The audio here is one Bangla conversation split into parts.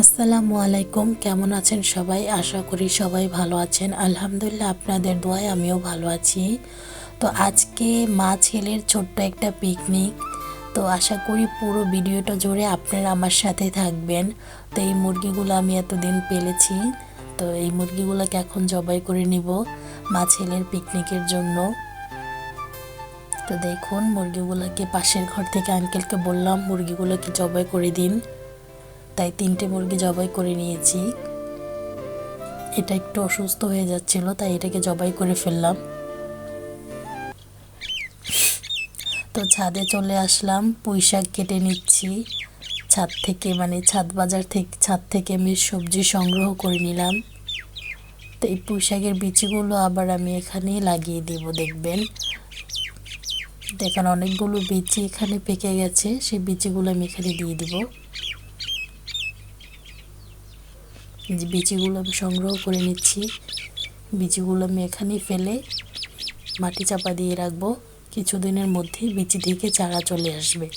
আসসালামু আলাইকুম, কেমন আছেন সবাই? আশা করি সবাই ভালো আছেন। আলহামদুলিল্লাহ, আপনাদের দোয়ায় আমিও ভালো আছি। তো আজকে মা ছেলের ছোট্ট একটা পিকনিক তো আশা করি পুরো ভিডিওটা জুড়ে আপনারা আমার সাথে থাকবেন। তো এই মুরগিগুলো আমি এতদিন পেলেছি। তো এই মুরগিগুলোকে এখন জবাই করে নিব মা ছেলের পিকনিকের জন্য। তো দেখুন, মুরগিগুলোকে পাশের ঘর থেকে আঙ্কেলকে বললাম, মুরগিগুলোকে জবাই করে দিন। তাই তিনটে মুরগি জবাই করে নিয়েছি। এটা একটু অসুস্থ হয়ে যাচ্ছিল, তাই এটাকে জবাই করে ফেললাম। তো ছাদে চলে আসলাম, পুঁই শাক কেটে নিচ্ছি। ছাদ থেকে মানে ছাদ বাজার থেকে, ছাদ থেকে আমি সবজি সংগ্রহ করে নিলাম। তো এই পুঁই শাকের বিচিগুলো আবার আমি এখানেই লাগিয়ে দিব, দেখবেন। দেখেন অনেকগুলো বিচি এখানে পেকে গেছে, সেই বিচিগুলো আমি এখানে দিয়ে দিব। যে বিচিগুলো আমি সংগ্রহ করে নিচ্ছি বিচিগুলো আমি এখানেই ফেলে মাটি চাপা দিয়ে রাখব। কিছুদিনের মধ্যেই বিচি থেকে চারা চলে আসবে।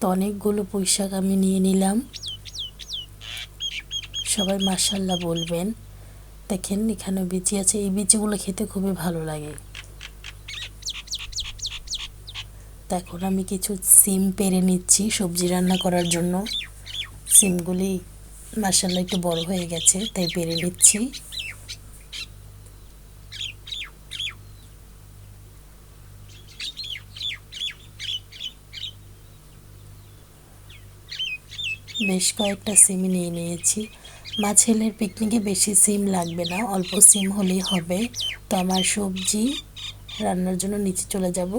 তো অনেকগুলো পুঁইশাক আমি নিয়ে নিলাম। সবাই মার্শাল্লাহ বলবেন। দেখেন এখানে বিচি আছে। এই বিচিগুলো খেতে খুবই ভালো লাগে। তো এখন আমি কিছু সিম পেরে নিচ্ছি সবজি রান্না করার জন্য। সিমগুলি মার্শাল্লাহ একটু বড় হয়ে গেছে, তাই পেরে নিচ্ছি। বেশ কয়েকটা সিম নিয়ে নিয়েছি। মা ছেলের পিকনিকে বেশি সিম লাগবে না, অল্প সিম হলেই হবে। তো আমার সবজি রান্নার জন্য নিচে চলে যাব।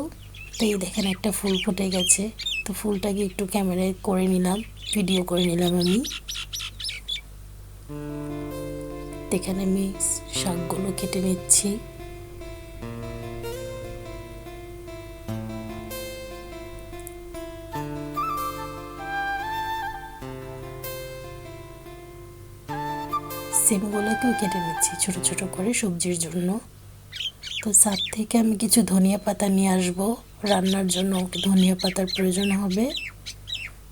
এই দেখেন একটা ফুল ফুটে গেছে। তো ফুলটাকে একটু ক্যামেরায় করে নিলাম, ভিডিও করে নিলাম আমি। এখানে আমি শাকগুলো কেটে নিচ্ছি। সিমগুলোকেও কেটে নিচ্ছি ছোট ছোট করে সবজির জন্য। তো সাত থেকে আমি কিছু ধনিয়া পাতা নিয়ে আসব। রান্নার জন্য ধনিয়া পাতার প্রয়োজন হবে।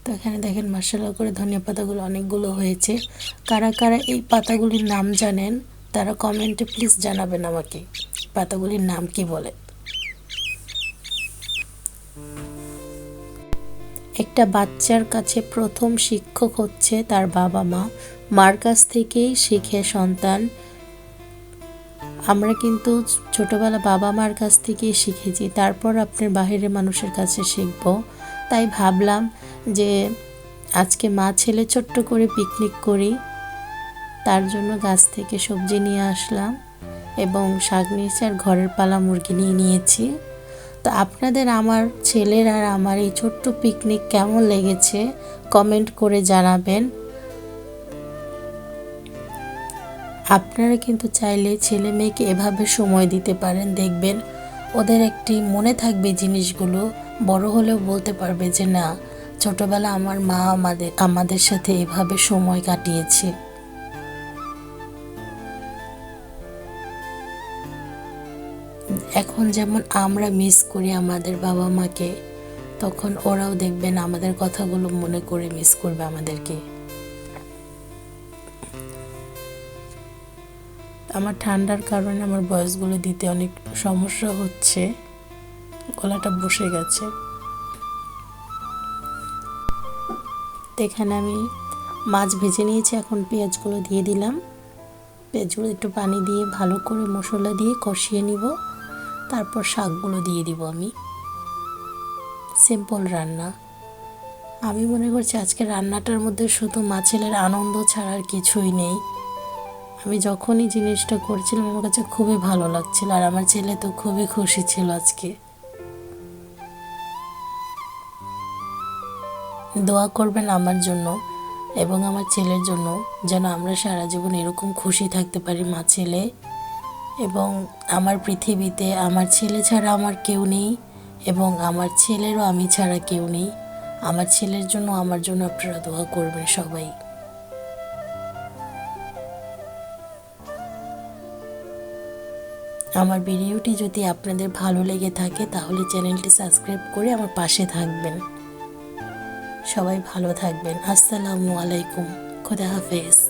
তো এখানে দেখেন মশলা করে ধনিয়া পাতাগুলো অনেকগুলো হয়েছে। কারা কারা এই পাতাগুলির নাম জানেন, তারা কমেন্টে প্লিজ জানাবেন আমাকে। পাতাগুলির নাম কি বলে একটা বাচ্চার কাছে প্রথম শিক্ষক হচ্ছে তার বাবা মা। মার কাছ থেকেই শিখে সন্তান। আমরা কিন্তু ছোটবেলা বাবা মার কাছ থেকেই শিখেছি, তারপর আপনার বাহিরের মানুষের কাছে শিখব। তাই ভাবলাম যে আজকে মা ছেলে ছোট্ট করে পিকনিক করি, তার জন্য গাছ থেকে সবজি নিয়ে আসলাম এবং শাক নিয়েছি আর ঘরের পালা মুরগি নিয়ে নিয়েছি। তো আপনাদের আমার ছেলের আর আমার এই ছোট্ট পিকনিক কেমন লেগেছে? কমেন্ট করে জানাবেন। আপনারা কিন্তু চাইলে ছেলে মেয়েকে এভাবে সময় দিতে পারেন, দেখবেন ওদের একটি মনে থাকবে জিনিসগুলো, বড় হলেও বলতে পারবে যে, না, ছোটবেলা আমার মা আমাদের আমাদের সাথে এভাবে সময় কাটিয়েছে। এখন যেমন আমরা মিস করি আমাদের বাবা মাকে, তখন ওরাও দেখবেন আমাদের কথাগুলো মনে করে মিস করবে আমাদেরকে। আমার ঠান্ডার কারণে আমার বয়সগুলো দিতে অনেক সমস্যা হচ্ছে। গলাটা বসে গেছে। এখানে আমি মাছ ভেজে নিয়েছি, এখন পেঁয়াজগুলো দিয়ে দিলাম। পেঁয়াজগুলো একটু পানি দিয়ে ভালো করে মশলা দিয়ে কষিয়ে নিব। তারপর শাকগুলো দিয়ে দিব আমি। সিম্পল রান্না। আমি মনে করছি আজকে রান্নাটার মধ্যে শুধু মাছেলের আনন্দ ছাড়া আর কিছুই নেই। আমি যখনই জিনিসটা করছিলাম, আমার কাছে খুবই ভালো লাগছিল আর আমার ছেলে তো খুবই খুশি ছিল আজকে। দোয়া করবেন আমার জন্য এবং আমার ছেলের জন্য যেন আমরা সারা জীবন এরকম খুশি থাকতে পারি, মা ছেলে। এবং আমার পৃথিবীতে আমার ছেলে ছাড়া আমার কেউ নেই এবং আমার ছেলেরও আমি ছাড়া কেউ নেই। আমার ছেলের জন্য, আমার জন্য আপনারা দোয়া করবেন সবাই। আমার ভিডিওটি যদি আপনাদের ভালো লেগে থাকে, তাহলে চ্যানেলটি সাবস্ক্রাইব করে আমার পাশে থাকবেন। সবাই ভালো থাকবেন। আসসালামু আলাইকুম। খুদা হাফেজ।